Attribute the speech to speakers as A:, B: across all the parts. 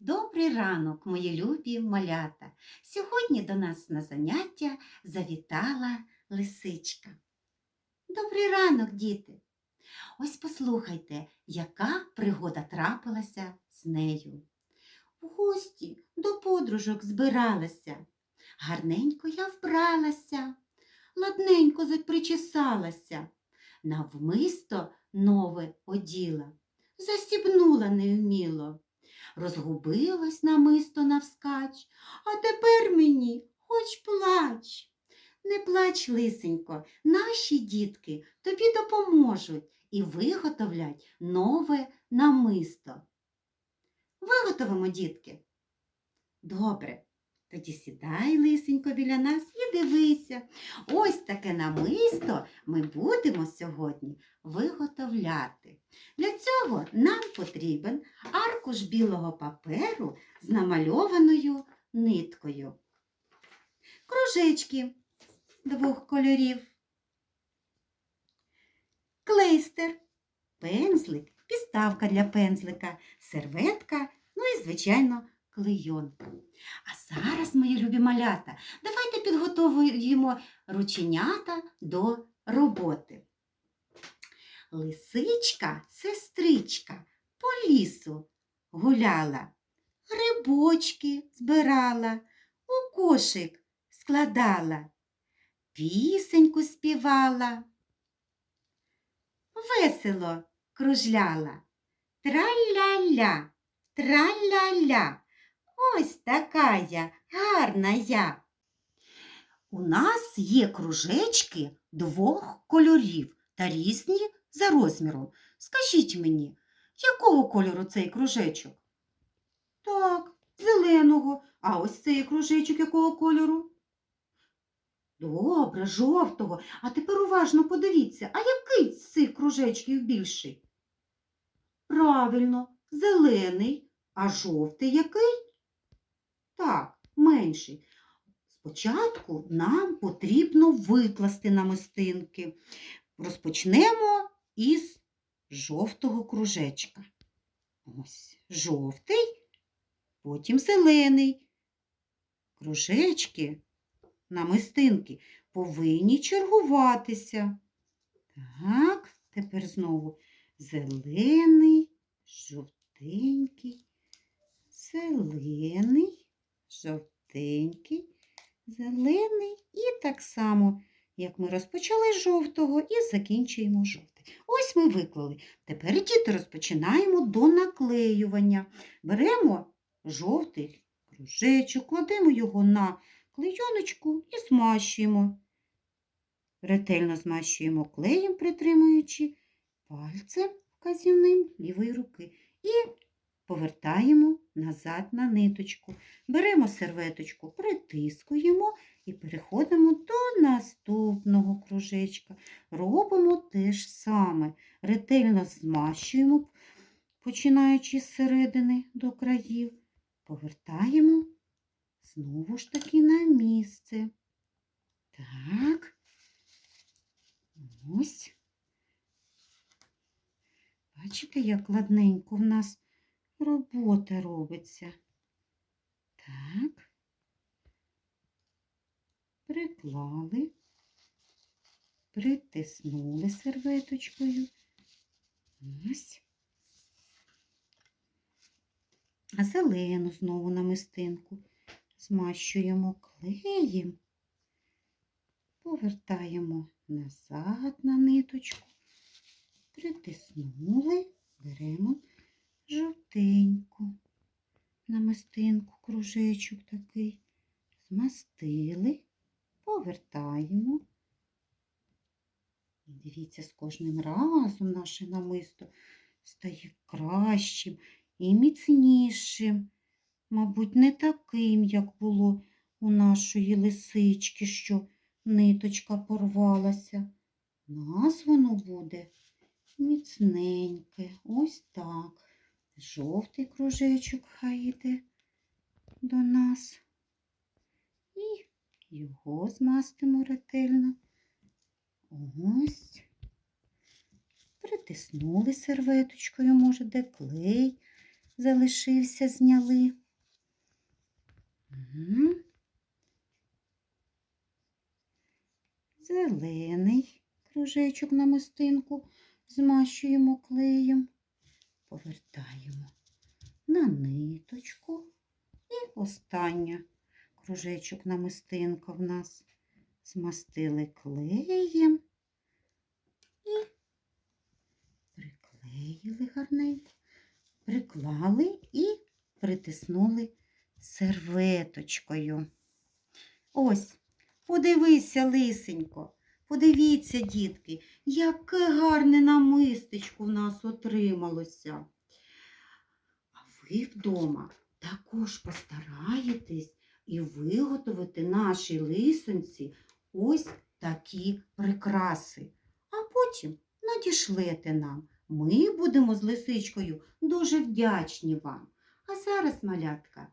A: Добрий ранок, мої любі малята. Сьогодні до нас на заняття завітала лисичка. Добрий ранок, діти. Ось послухайте, яка пригода трапилася з нею. В гості до подружок збиралася. Гарненько я вбралася, ладненько запричесалася, навмисто нове оділа, застібнула невміло розгубилась намисто навскач, а тепер мені хоч плач. Не плач, лисенько, наші дітки тобі допоможуть і виготовлять нове намисто. Виготовимо, дітки. Добре. Тоді сідай, лисенько, біля нас і дивися. Ось таке намисто ми будемо сьогодні виготовляти. Для цього нам потрібен аркуш білого паперу з намальованою ниткою. Кружечки двох кольорів. Клейстер, пензлик, підставка для пензлика, серветка, ну і, звичайно, клейонка. А зараз, мої любі малята, давайте підготовуємо рученята до роботи. Лисичка, сестричка, по лісу гуляла, грибочки збирала, у кошик складала, пісеньку співала, весело кружляла. Траля-ля, траля-ля, ось така я, гарна я. У нас є кружечки двох кольорів та різні за розміром. Скажіть мені, якого кольору цей кружечок? Так, зеленого. А ось цей кружечок якого кольору? Добре, жовтого. А тепер уважно подивіться, а який з цих кружечків більший? Правильно, зелений, а жовтий який? Так, менший. Спочатку нам потрібно викласти намистинки. Розпочнемо із жовтого кружечка. Ось жовтий, потім зелений. Кружечки, намистинки повинні чергуватися. Так, тепер знову зелений, жовтенький, зелений, жовтенький, зелений і так само як ми розпочали з жовтого і закінчуємо жовтий. Ось ми виклали. Тепер діти розпочинаємо до наклеювання. Беремо жовтий кружечок, кладемо його на клейоночку і змащуємо. Ретельно змащуємо клеєм, притримуючи пальцем вказівним лівої руки. І повертаємо назад на ниточку. Беремо серветочку, притискуємо і переходимо до наступного кружечка. Робимо те ж саме. Ретельно змащуємо, починаючи з середини до країв. Повертаємо знову ж таки на місце. Так. Ось. Бачите, як ладненько в нас робота робиться. Так приклали, притиснули серветочкою. Ось. А зелену знову намистинку змащуємо клеєм, повертаємо назад на ниточку, притиснули, беремо жовтеньку намистинку, кружечок такий, змастили повертаємо. І дивіться, з кожним разом наше намисто стає кращим і міцнішим. Мабуть, не таким, як було у нашої лисички, що ниточка порвалася. У нас воно буде міцненьке. Ось так. Жовтий кружечок хай йде до нас. І його змастимо ретельно. Ось. Притиснули серветочкою, може, де клей. залишився, зняли. Мгм. Зелений кружечок на мистинку змащуємо клеєм, повертаємо на ниточку. І останнє кружечок намистинка в нас змастили клеєм і приклеїли гарненько, приклали і притиснули серветочкою. Ось, подивися, лисенько, подивіться, дітки, яке гарне намистечко в нас отрималося. А ви вдома також постараєтесь і виготовите нашій лисоньці ось такі прикраси. А потім надішлете нам. Ми будемо з лисичкою дуже вдячні вам. А зараз, малятка,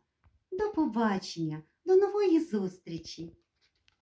A: до побачення, до нової зустрічі!